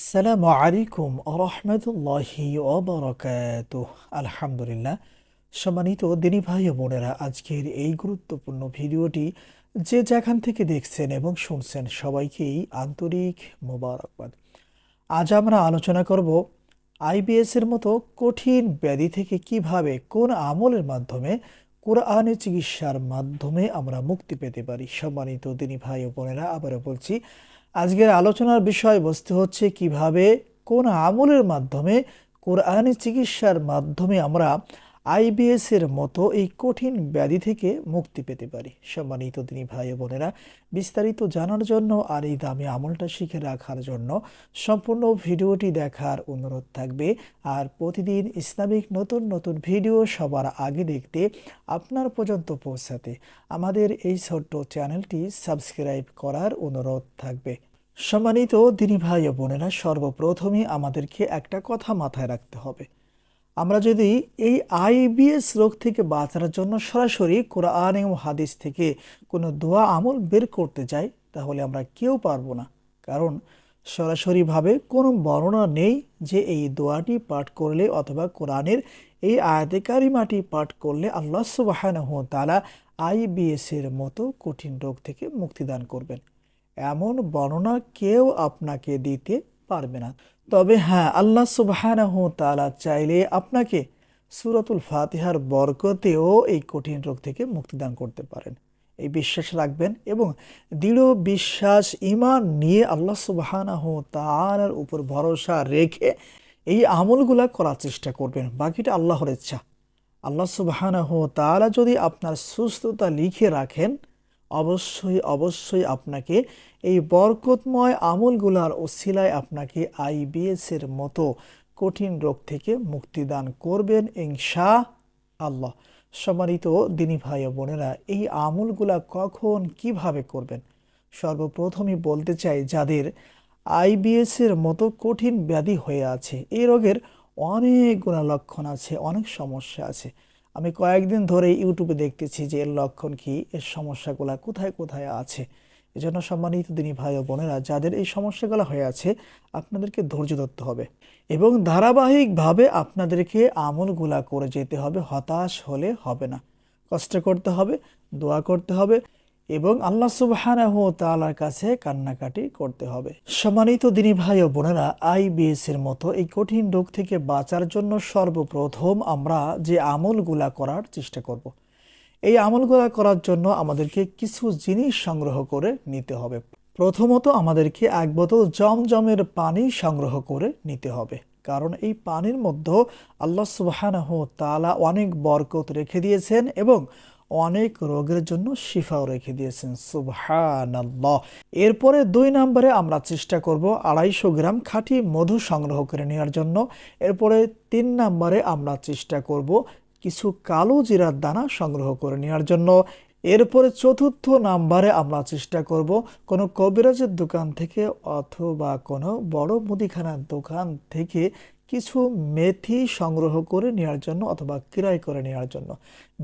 আসসালামু আলাইকুম রহমতুল্লাহি ওবরকাত আলহামদুলিল্লাহ। সম্মানিত দিনী ভাই ও বোনেরা, আজকের এই গুরুত্বপূর্ণ ভিডিওটি যে যেখান থেকে দেখছেন এবং শুনছেন সবাইকেই আন্তরিক মোবারকবাদ। আজ আমরা আলোচনা করব আইবিএস এর মতো কঠিন ব্যাধি থেকে কীভাবে, কোন আমলের মাধ্যমে, কোরআনে চিকিৎসার মাধ্যমে আমরা মুক্তি পেতে পারি। সম্মানিত দিনী ভাই ও বোনেরা, আবারও বলছি আজকের আলোচনার বিষয়বস্তু হচ্ছে কীভাবে কোন আমলের মাধ্যমে কোরআনি চিকিৎসার মাধ্যমে আমরা আইবিএস এর মতো এই কঠিন ব্যাধি থেকে মুক্তি পেতে পারি। সম্মানিত দিনী ভাই বোনেরা, বিস্তারিত জানার জন্য আর এই দামি আমলটা শিখে রাখার জন্য সম্পূর্ণ ভিডিওটি দেখার অনুরোধ থাকবে। আর প্রতিদিন ইসলামিক নতুন নতুন ভিডিও সবার আগে দেখতে আপনার পর্যন্ত পৌঁছাতে আমাদের এই ছোট্ট চ্যানেলটি সাবস্ক্রাইব করার অনুরোধ থাকবে। সম্মানিত দিনী ভাই বোনেরা, সর্বপ্রথমে আমাদেরকে একটা কথা মাথায় রাখতে হবে। আমরা যদি এই আইবিএস রোগ থেকে বাঁচার জন্য সরাসরি কোরআন এবং হাদিস থেকে কোনো দোয়া আমল বের করতে যাই তাহলে আমরা কেউ পারব না। কারণ সরাসরিভাবে কোনো বর্ণনা নেই যে এই দোয়াটি পাঠ করলে অথবা কোরআনের এই আয়াতে কারিমাটি পাঠ করলে আল্লাহ সুবাহানহ তালা আইবিএস এর মতো কঠিন রোগ থেকে মুক্তিদান করবেন। এমন বর্ণনা কেউ আপনাকে দিতে পারবে না। তবে হ্যাঁ আল্লাহ সুবাহানহ তালা চাইলে আপনাকে সুরাতুল ফাতিহার বরকতেও এই কঠিন রোগ থেকে মুক্তিদান করতে পারেন। এই বিশ্বাস রাখবেন এবং দৃঢ় বিশ্বাস ইমান নিয়ে আল্লাহ সুবাহানাহ তালার উপর ভরসা রেখে এই আমলগুলা করার চেষ্টা করবেন। বাকিটা আল্লাহর ইচ্ছা। আল্লাহ সুবাহানাহ তালা যদি আপনার সুস্থতা লিখে রাখেন অবশ্যই অবশ্যই আপনাকে এই বরকতময় আমলগুলার ওসিলায় আপনাকে আইবিএস এর মতো কঠিন রোগ থেকে মুক্তিদান করবেন ইনশা আল্লাহ সম্মানিত দিনী ভাই বোনেরা, এই আমলগুলা কখন কীভাবে করবেন? সর্বপ্রথমই বলতে চাই, যাদের আইবিএস এর মতো কঠিন ব্যাধি হয়ে আছে, এই রোগের অনেকগুলো লক্ষণ আছে, অনেক সমস্যা আছে। আমি কয়েকদিন ধরে ইউটিউবে দেখতেছি যে এর লক্ষণ কি, এর সমস্যাগুলো কোথায় কোথায় আছে। এজন্য সম্মানিত দিনী ভাই ও বোনেরা, যাদের এই সমস্যাগুলো হয়ে আছে, আপনাদেরকে ধৈর্য ধরতে হবে এবং ধারাবাহিকভাবে আপনাদেরকে আমলগুলা করে যেতে হবে, হতাশ হলে হবে না। কষ্ট করতে হবে, দোয়া করতে হবে এবং আল্লাহ সুবাহানাহ তালার কাছে কান্নাকাটি করতে হবে। সম্মানিত দিনী ভাই ও বোনেরা আইবিএস এর মতো এই কঠিন রোগ থেকে বাঁচার জন্য সর্বপ্রথম আমরা যে আমলগুলা করার চেষ্টা করব। এই আমলগুলা করার জন্য আমাদেরকে কিছু জিনিস সংগ্রহ করে নিতে হবে। প্রথমত আমাদেরকে এক বোতল জমজমের পানি সংগ্রহ করে নিতে হবে। কারণ এই পানির মধ্যে আল্লাহ সুবাহানাহ তালা অনেক বরকত রেখে দিয়েছেন এবং অনেক রোগের জন্য শিফাও রেখে দিয়েছেন। সুবহানাল্লাহ। এরপরে দুই নম্বরে আমরা চেষ্টা করব আড়াইশো গ্রাম খাঁটি মধু সংগ্রহ করে নেওয়ার জন্য। এরপরে তিন নম্বরে আমরা চেষ্টা করব কিছু কালো জিরার দানা সংগ্রহ করে নেওয়ার জন্য। এরপরে চতুর্থ নাম্বারে আমরা চেষ্টা করব কোনো কবিরাজের দোকান থেকে অথবা কোনো বড় মুদিখানার দোকান থেকে কিছু মেথি সংগ্রহ করে নেওয়ার জন্য অথবা ক্রয় করে নেওয়ার জন্য।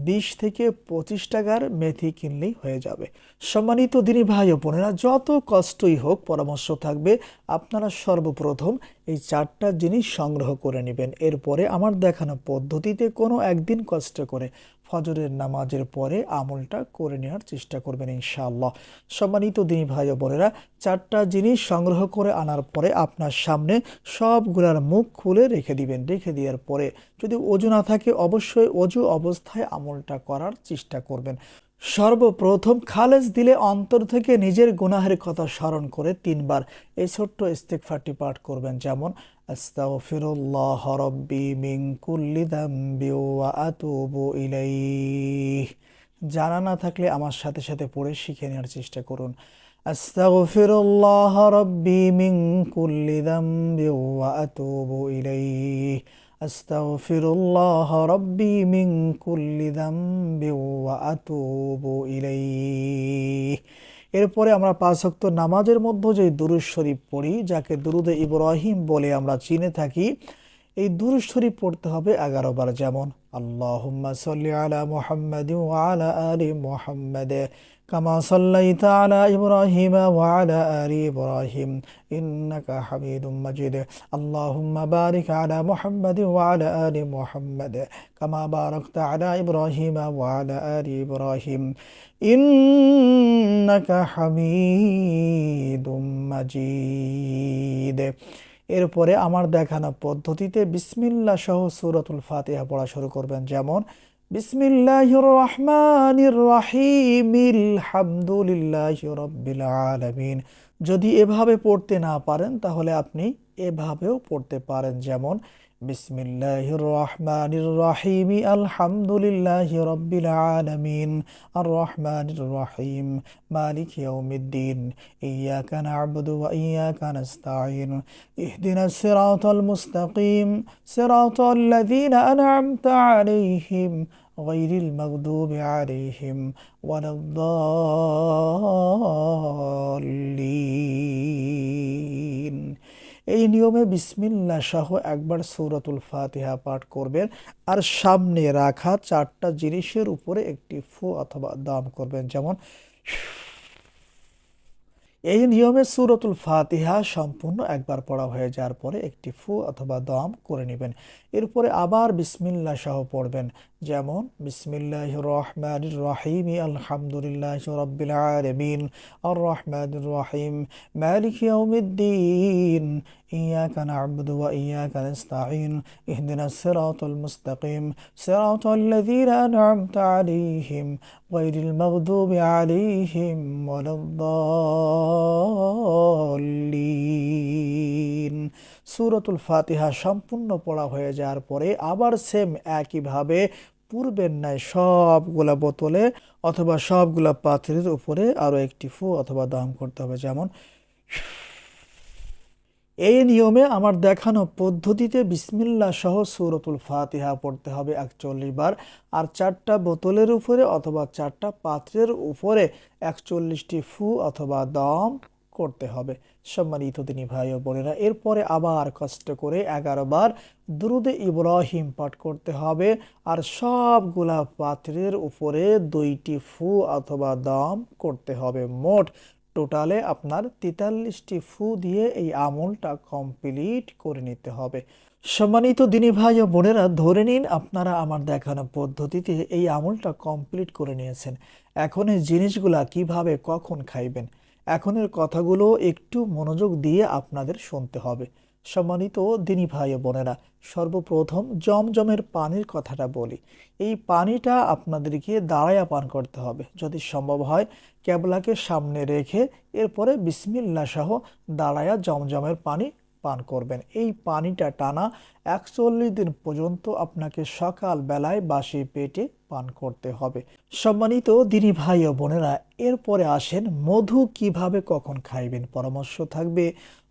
বিশ থেকে পঁচিশ টাকার মেথি কিনলেই হয়ে যাবে। সম্মানিত দিনী ভাই ও বোনেরা, যত কষ্টই হোক পরামর্শ থাকবে, আপনারা সর্বপ্রথম এই চারটা জিনিস সংগ্রহ করে নেবেন। এরপরে আমার দেখানো পদ্ধতিতে কোনো একদিন কষ্ট করে ফজরের নামাজের পরে আমলটা করে নেওয়ার চেষ্টা করবেন ইনশাআল্লাহ। সম্মানিত দিনী ভাই বোনেরা, চারটা জিনিস সংগ্রহ করে আনার পরে আপনার সামনে সবগুলার মুখ খুলে রেখে দিবেন। রেখে দেওয়ার পরে যদি অজু না থাকে, অবশ্যই অজু অবস্থায় আমলটা করার চেষ্টা করবেন। সর্বপ্রথম খালেজ দিলে অন্তর থেকে নিজের গুনাহের কথা স্মরণ করে তিনবার এই ছোট্ট ইস্তেকফারটি পাঠ করবেন। যেমন মিন জানা না থাকলে আমার সাথে সাথে পড়ে শিখে নেওয়ার চেষ্টা করুন। আস্তাগফিরুল্লাহ রব্বি মিন কুল্লি দাম্বি ওয়া আতুবু ইলাইহি। আস্তাগফিরুল্লাহ الله ربي من كل ذنب وأتوب إليه এরপরে আমরা পাঁচ শক্ত নামাজের মধ্যে যে দুরুদ শরীফ পড়ি, যাকে দুরুদে ইব্রাহিম বলে আমরা চিনে থাকি এই দুরুদ শরীফ পড়তে হবে এগারো বার যেমন আল্লাহ সাল্লি আলা মুহাম্মাদ ওয়া আলা আলি কামা সাল্লাইতা আলা ইব্রাহিম ওয়া আলা আলি ইব্রাহিম ইন্নাকা হামিদুম মাজিদ। আল্লাহুম্মা বারিক আলা মুহাম্মাদ ওয়া আলা আলি কামা বারাকতা আলা ইব্রাহিম ওয়া আলা আলি ইব্রাহিম। ইন্নাকা হামিদুম মাজিদ। এরপরে আমার দেখানো পদ্ধতিতে বিসমিল্লা সহ সুরাতুল ফাতিহা পড়া শুরু করবেন। যেমন, বিসমিল্লাহির রহমানির রহিম আলহামদুলিল্লাহি রাব্বিল আলামিন। যদি এভাবে পড়তে না পারেন, তাহলে আপনি এভাবেও পড়তে পারেন যেমন বিসমিল্লাহির রহমানির রহিম আলহামদুলিল্লাহি রাব্বিল আলামিন আর রহমানির রহিম মালিক ইয়াউমিদ্দিন ইয়াকা না'বুদু ওয়া ইয়াকা নাস্তাঈন ইহদিনাস সিরাতাল মুস্তাকিম সিরাতাল লাযীনা আন'আমতা আলাইহিম غير المغضوب عليهم ولا الضالين এই নিয়মে বিসমিল্লা সহ একবার সৌরাতুল ফাতিহা পাঠ করবেন আর সামনে রাখা চারটা জিনিসের উপরে একটি ফু অথবা দাম করবেন, যেমন এই নিয়মে সুরতুল ফাতিহা সম্পূর্ণ একবার পড়া হয়ে যাওয়ার পরে একটি ফু অথবা দম করে নেবেন। এরপরে আবার বিসমিল্লা সহ পড়বেন। যেমন বিসমিল্লাহ রহমান রহিম, আলহামদুলিল্লাহ রব্বিল আর রহমান রহিম, মালিক ইয়াউমিদ্দিন إياك نعبد وإياك نستعين اهدنا الصراط المستقيم صراط الذين أنعمت عليهم غير المغضوب عليهم ولا الضالين সূরাতুল ফাতিহা সম্পূর্ণ পড়া হয়ে যাওয়ার পরে আবার সেম একইভাবে পূর্বের ন্যায় সবগুলা বোতলে অথবা সবগুলা পাত্রের উপরে আরও একটি ফু অথবা দাম করতে হবে যেমন এই নিয়মে আমার দেখানো পদ্ধতিতে বিসমিল্লা সহ সূরাতুল ফাতিহা পড়তে হবে একচল্লিশ বার, আর চারটা বোতলের উপরে অথবা চারটা পাত্রের উপরে একচল্লিশটি ফু অথবা দম করতে হবে। সম্মানিত তিনি ভাই ও বোনেরা, এরপরে আবার কষ্ট করে এগারো বার দুরুদে ইব্রাহিম পাঠ করতে হবে, আর সবগুলা পাত্রের উপরে দুইটি ফু অথবা দম করতে হবে। মোট টোটালে আপনার তেতাল্লিশটি ফু দিয়ে এই আমলটা কমপ্লিট করে নিতে হবে। সম্মানিত দিনী ভাই ও বোনেরা, ধরে নিন আপনারা আমার দেখানো পদ্ধতিতে এই আমলটা কমপ্লিট করে নিয়েছেন। এখন এই জিনিসগুলা কীভাবে, কখন খাইবেন? এখনের কথাগুলো একটু মনোযোগ দিয়ে আপনাদের শুনতে হবে। সম্মানিত দিনী ভাই ও বোনেরা, সর্বপ্রথম জমজমের পানির কথাটা বলি। এই পানিটা আপনাদেরকে দাঁড়ায়া পান করতে হবে। যদি সম্ভব হয়, ক্যাবলাকে সামনে রেখে এরপরে বিসমিল্লা সহ দাঁড়ায়া জমজমের পানি পান করবেন। এই পানিটা টানা একচল্লিশ দিন পর্যন্ত আপনাকে সকাল বেলায় বাসি পেটে পান করতে হবে। সম্মানিত দিনী ভাই ও বোনেরা, এরপরে আসেন মধু কীভাবে কখন খাইবেন? পরামর্শ থাকবে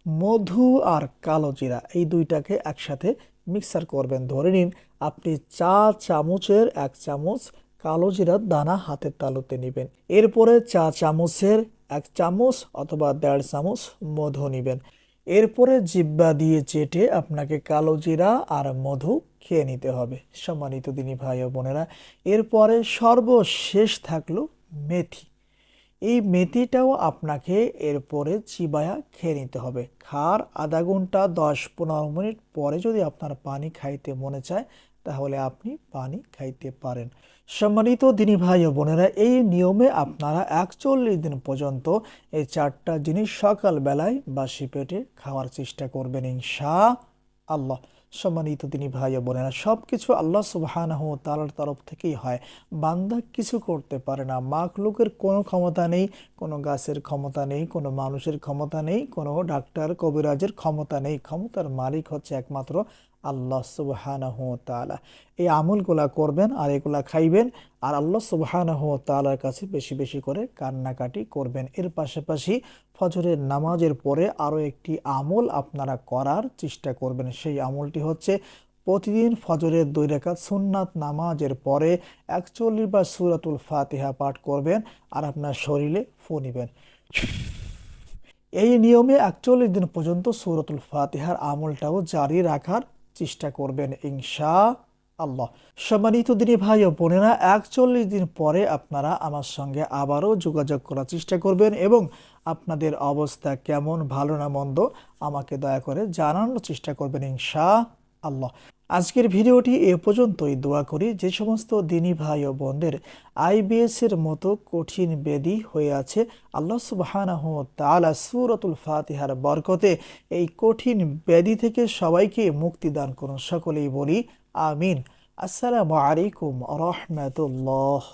মধু আর কালো জিরা, এই দুইটাকে একসাথে মিক্সার করবেন। ধরে নিন, আপনি চা চামচের এক চামচ কালো জিরার দানা হাতের তালুতে নেবেন। এরপরে চা চামচের এক চামচ অথবা দেড় চামচ মধু নেবেন। এরপরে জিব্বা দিয়ে চেটে আপনাকে কালো জিরা আর মধু খেয়ে নিতে হবে। সম্মানিত দিনী ভাই ও বোনেরা, এরপরে সর্বশেষ থাকল মেথি। এই মেথিটাও আপনাকে এরপরে চিবায়া খেয়ে নিতে হবে। খার আধা ঘণ্টা দশ পনেরো মিনিট পরে যদি আপনার পানি খাইতে মনে চায়, তাহলে আপনি পানি খাইতে পারেন। সম্মানিত দিনী ভাই ও বোনেরা, এই নিয়মে আপনারা একচল্লিশ দিন পর্যন্ত এই চারটা জিনিস সকালবেলায় বাসি পেটে খাওয়ার চেষ্টা করবেন, ইনশা আল্লাহ। সম্মানিত তিনি ভাই ও বোনেরা সব কিছু আল্লাহ সুবাহানাহ তালার তরফ থেকেই হয়। বান্দা কিছু করতে পারে না। মাকলুকের কোনো ক্ষমতা নেই, কোনো গাছের ক্ষমতা নেই, কোনো মানুষের ক্ষমতা নেই, কোনো ডাক্তার, কবিরাজের ক্ষমতা নেই। ক্ষমতার মালিক হচ্ছে একমাত্র আল্লাহ সুবাহানাহ তালা এই আমলগুলা করবেন আর এগুলা খাইবেন আর আল্লাহ সুবাহানাহ তালার কাছে বেশি বেশি করে কান্নাকাটি করবেন। এর পাশাপাশি ফজরের নামাজের পরে আরও একটি আমল আপনারা করার চেষ্টা করবেন। সেই আমলটি হচ্ছে প্রতিদিন ফজরের দুই রেখাত সুন্নাত নামাজের পরে একচল্লিশ বার সুরাতুল ফাতিহা পাঠ করবেন আর আপনার শরীরে ফু নিবেন। এই নিয়মে একচল্লিশ দিন পর্যন্ত সুরতুল ফাতিহার আমলটাও জারি রাখার চেষ্টা করবেন ইনশা আল্লাহ সম্মানিত দিনী ভাই ও বোনেরা, একচল্লিশ দিন পরে আপনারা আমার সঙ্গে আবারও যোগাযোগ করার চেষ্টা করবেন এবং আপনাদের অবস্থা কেমন, ভালো না মন্দ আমাকে দয়া করে জানানোর চেষ্টা করবেন ইনশা আল্লাহ আজকের ভিডিওটি এ পর্যন্তই। দোয়া করি যে সমস্ত দিনী ভাই ও বোনদের আইবিএসের মতো কঠিন বেদি হয়ে আছে। আল্লাহ সুবাহ সুরতুল ফাতিহার বরকতে এই কঠিন বেদি থেকে সবাইকে মুক্তি দান করুন। সকলেই বলি আমিন। আসসালামু আলাইকুম রহমতুল্লাহ।